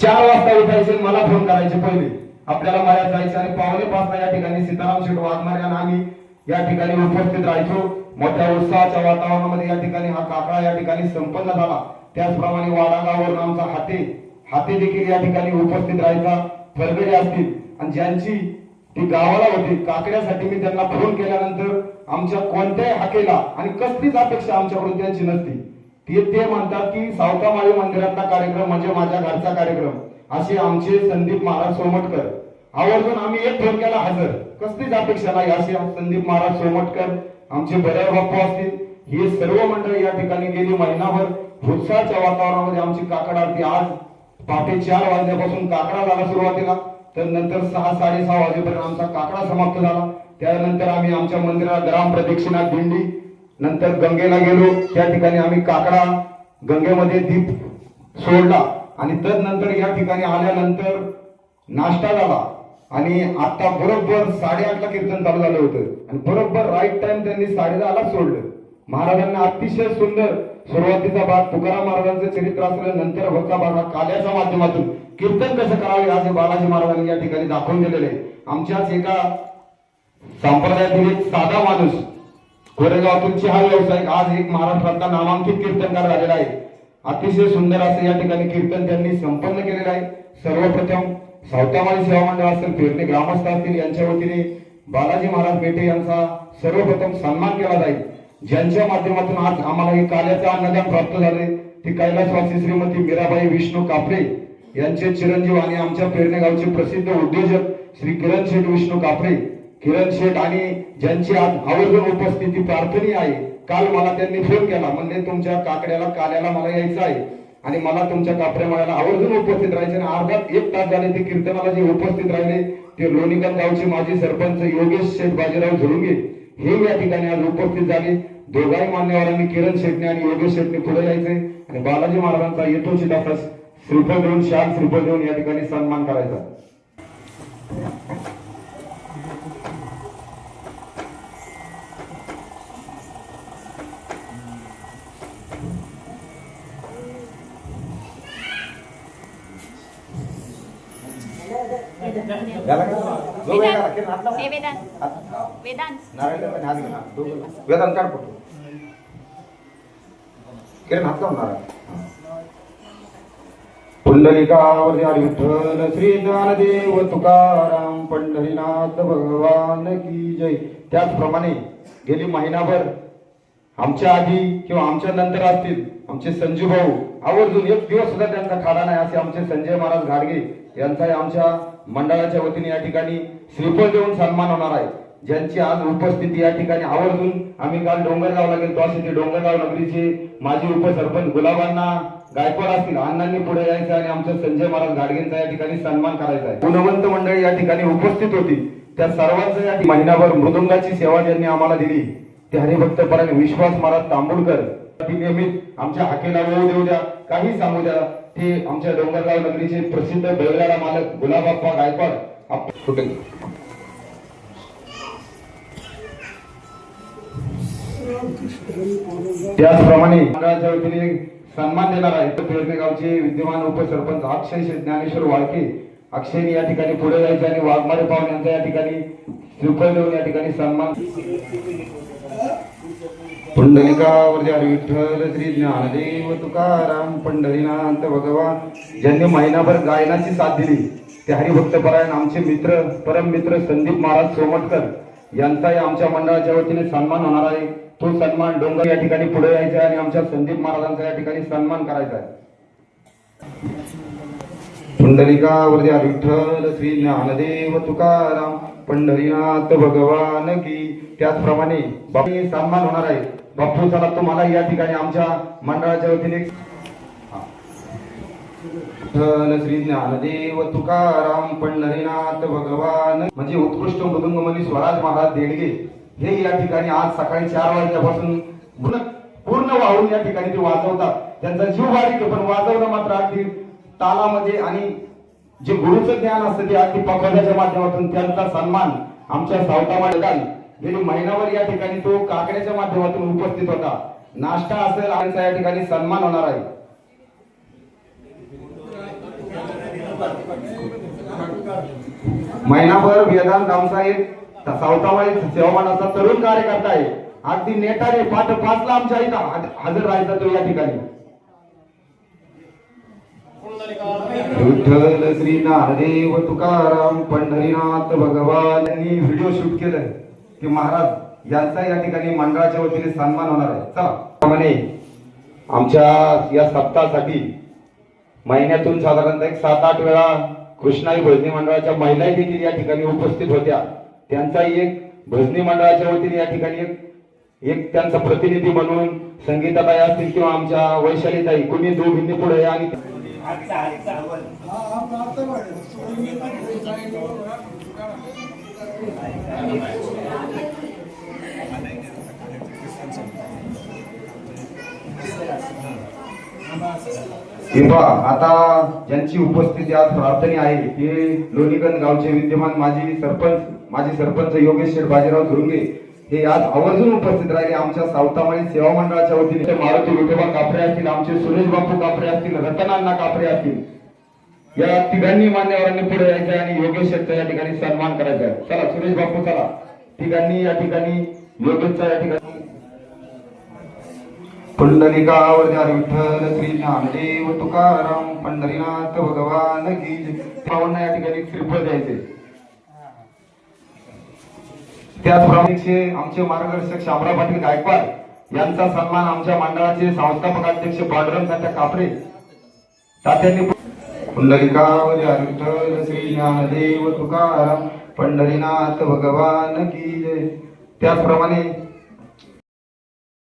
चार वाजता उठायचे मला फोन करायचे पहिले. आपल्याला मला जायचं आणि पावणे पाचला या ठिकाणी सीताराम शेठ वाघमारे आणि आम्ही या ठिकाणी उपस्थित राहायचो. मोठ्या उत्साहाच्या वातावरणामध्ये या ठिकाणी हा काकडा या ठिकाणी संपन्न झाला. त्याचप्रमाणे वाडागावर आमचा हाते हाते देखील या ठिकाणी उपस्थित राहायचा. फरगडे असतील. आणि ज्यांची ती गावाला होती काकड्यासाठी मी त्यांना फोन केल्यानंतर आमच्या कोणत्याही हाकेला आणि कसलीच अपेक्षा आमच्याकडून त्यांची नसती. ते ते म्हणतात की सावतामाळी मंदिरातला कार्यक्रम म्हणजे माझ्या घरचा कार्यक्रम असे आमचे संदीप महाराज सोमटकर. आवर्जून आम्ही एक फोन हजर. कसलीच अपेक्षा नाही असे संदीप महाराज सोमटकर आमचे बऱ्या बाप्पू असतील. हे सर्व मंडळ या ठिकाणी गेली महिनाभर. उत्साहाच्या वातावरणामध्ये आमची काकड आरती आज पहाटे चार वाजल्यापासून काकडा झाला सुरुवातीला. तर नंतर सहा साडेसहा वाजेपर्यंत आमचा काकडा समाप्त झाला. त्यानंतर आम्ही आमच्या मंदिरात ग्राम प्रदक्षिणा दिंडी नंतर गंगेला गेलो. त्या ठिकाणी आम्ही काकडा गंगेमध्ये दीप सोडला. आणि तदनंतर या ठिकाणी आल्यानंतर नाश्ता झाला. आणि आता बरोबर साडेआठला कीर्तन चालू झालं होतं. आणि बरोबर राईट टाइम त्यांनी साडेदहाला सोडलं. महाराजांना अतिशय सुंदर सुरुवातीचा भाग तुकाराम महाराजांचं चरित्र असलं नंतर होता भाग हा काल्याच्या माध्यमातून. कीर्तन कसं करावे आज बालाजी महाराजांनी या ठिकाणी दाखवून दिलेले आहे. आमच्याच एका संप्रदायातील एक साधा माणूस कोरेगावातून हा व्यावसायिक आज एक महाराष्ट्रातला नामांकित कीर्तनकार झालेला आहे. अतिशय सुंदर असं या ठिकाणी कीर्तन त्यांनी संपन्न केलेलं आहे. सर्वप्रथम सावतामाळी सेवा मंडळ असेल पेरणे ग्रामस्थ असतील यांच्या वतीने बालाजी महाराज बेटे यांचा सर्वप्रथम सन्मान केला जाईल. ज्यांच्या माध्यमातून आज आम्हाला हे काल्याचं अन्नदान प्राप्त झाले ते कैलासवासी श्रीमती मीराबाई विष्णू कापडे यांचे चिरंजीव आणि आमच्या पेरणे गावचे प्रसिद्ध उद्योजक श्री किरण शेठ विष्णू कापडे किरण शेठ आणि ज्यांची आज आवर्जून उपस्थिती प्रार्थनी आहे काल मला त्यांनी फोन केला. म्हणजे तुमच्या काकड्याला काल्याला मला यायचं आहे आणि मला तुमच्या कापड्या मळ्याला आवर्जून उपस्थित राहायचे आणि अर्धा एक तास झाले ते कीर्तनाला जे उपस्थित राहिले ते लोणीकर गावचे माजी सरपंच योगेश शेठ बाजीराव झुळुंगे हे या ठिकाणी आज उपस्थित झाले. दोघाही मान्यवरांनी किरण शेटने आणि योगेश शेटणे पुढे जायचे आणि बालाजी महाराजांचा येतोचित असा श्रीफळ देऊन शाल श्रीफळ देऊन या ठिकाणी सन्मान करायचा झाला का? जो वेळ झाला, किरण हात लावा. हे वेदांत काढ फोटो किरण हात लावून नारायण पुंडलिकावर विठ्ठल श्री ज्ञानदेव तुकाराम पंढरीनाथ भगवान की जय त्याचप्रमाणे गेली महिनाभर आमच्या आधी किंवा आमच्या नंतर असतील आमचे संजू भाऊ आवर्जून एक दिवस सुद्धा त्यांचा खाडा नाही असे आमचे संजय महाराज घाडगे यांचा आमच्या मंडळाच्या वतीने या ठिकाणी श्रीफळ देऊन सन्मान होणार आहे. ज्यांची आज उपस्थिती या ठिकाणी आवर्जून आम्ही काल डोंगरगावला गेलो असे ते डोंगरगाव नगरीचे माजी उपसरपंच गुलाबांना गायकवाड असतील अण्णांनी पुढे यायचं आणि आमच्या संजय महाराज घाडगेंचा या ठिकाणी सन्मान करायचा आहे. गुणवंत मंडळी या ठिकाणी उपस्थित होती. त्या सर्वांचं या महिनाभर मृदुंगाची सेवा ज्यांनी आम्हाला दिली ते हरिभक्तपराने विश्वास महाराज तांबुलकर नियमित आमच्या हाकेला होऊ देऊ द्या. काही सांगू द्या. ते आमच्या डोंगरगाव नगरीचे प्रसिद्ध बैलगाडा मालक गुलाबाप्पा गायकवाड. कुठे त्याचप्रमाणे मंडळाच्या वतीने सन्मान देणार आहे. तर गावचे विद्यमान उपसरपंच अक्षय ज्ञानेश्वर वाळके. अक्षयने या ठिकाणी पुढे जायचे आणि वाघमारे पाहून यांचा या ठिकाणी श्रीफळ देऊन या ठिकाणी सन्मान पुंडलिकावरती विठ्ठल श्री ज्ञानदेव तुकाराम पंढरीनाथ भगवान ज्यांनी महिनाभर गायनाची साथ दिली. ते हरिभक्त परायण आमचे मित्र परम मित्र संदीप महाराज सोमटकर यांचाही आमच्या मंडळाच्या वतीने सन्मान होणार आहे. तो सन्मान डोंगर या ठिकाणी पुढे यायचा आहे आणि आमच्या संदीप महाराजांचा या ठिकाणी सन्मान करायचा आहे. पुंडलिकावरती हरी विठ्ठल श्री ज्ञानदेव तुकाराम पंढरीनाथ भगवान की. त्याचप्रमाणे बापू सन्मान होणार आहे बापू चला तुम्हाला या ठिकाणी आमच्या मंडळाच्या वतीने श्री ज्ञानदेव तुकाराम पंढरीनाथ भगवान. म्हणजे उत्कृष्ट मृदुंगमनी स्वराज महाराज देडगे हे या ठिकाणी आज सकाळी चार वाजल्यापासून पूर्ण पूर्ण वाहून या ठिकाणी ते वाजवतात. त्यांचा जीव बारीक पण वाजवणं मात्र अगदी तालामध्ये आणि जे गुरुचं ज्ञान असतं ते अगदी पकवण्याच्या माध्यमातून त्यांचा सन्मान आमच्या सावतामध्ये गेली महिनाभर या ठिकाणी तो काकड्याच्या माध्यमातून उपस्थित होता. नाश्ता असेल आणि या ठिकाणी सन्मान होणार आहे. महिनाभर वेदांत आमसाहेब सावतावाई सेवामानाचा तरुण कार्यकर्ता आहे. अगदी नेटाने पाठ पाचला आमच्या इथं हजर राहायचा तो या ठिकाणी. विठ्ठल श्री नारदेव तुकाराम पंढरीनाथ भगवान यांनी व्हिडिओ शूट केलं की महाराज यांचा या ठिकाणी मंडळाच्या वतीने सन्मान होणार आहे. चला. त्याप्रमाणे आमच्या या सप्ताहासाठी महिन्यातून साधारणतः एक सात आठ वेळा कृष्णाई भजनी मंडळाच्या महिलाही देखील या ठिकाणी उपस्थित होत्या. त्यांचाही एक भजनी मंडळाच्या वतीने या ठिकाणी एक एक त्यांचा प्रतिनिधी म्हणून संगीताताई असतील किंवा आमच्या वैशालीताई कुणी दोघींनी पुढे आणि किंवा आता ज्यांची उपस्थिती आज प्रार्थने आहे ते लोणीगंज गावचे विद्यमान माजी सरपंच माजी सरपंच योगेश शेठ बाजीराव धुरुंगे हे आज आवर्जून उपस्थित राहिले. आमच्या सावतामाळी सेवा मंडळाच्या वतीने. मारुती विठोबा कापरे असतील आमचे सुरेश बापू कापरे असतील रतनांना कापरे असतील. या तिघांनी मान्यवरांनी पुढे यायचं आणि योगेश या ठिकाणी सन्मान करायचा चला सुरेश बापू चला. तिघांनी या ठिकाणी योगेशचा या ठिकाणी. पंढरीकावर विठ्ठल श्री ज्ञानदेव तुकाराम पंढरीनाथ भगवान की जय. पावांना या ठिकाणी श्रीफळ द्यायचे. त्याचप्रमाणे आमचे मार्गदर्शक शामराव पाटील गायकवाड यांचा सन्मान आमच्या मंडळाचे संस्थापक अध्यक्ष पांडुरंग तात्या कापरे तात्यांनी पुंडलिकावर द्या श्री ज्ञानदेव तुकाराम पंढरीनाथ भगवान की जय. त्याचप्रमाणे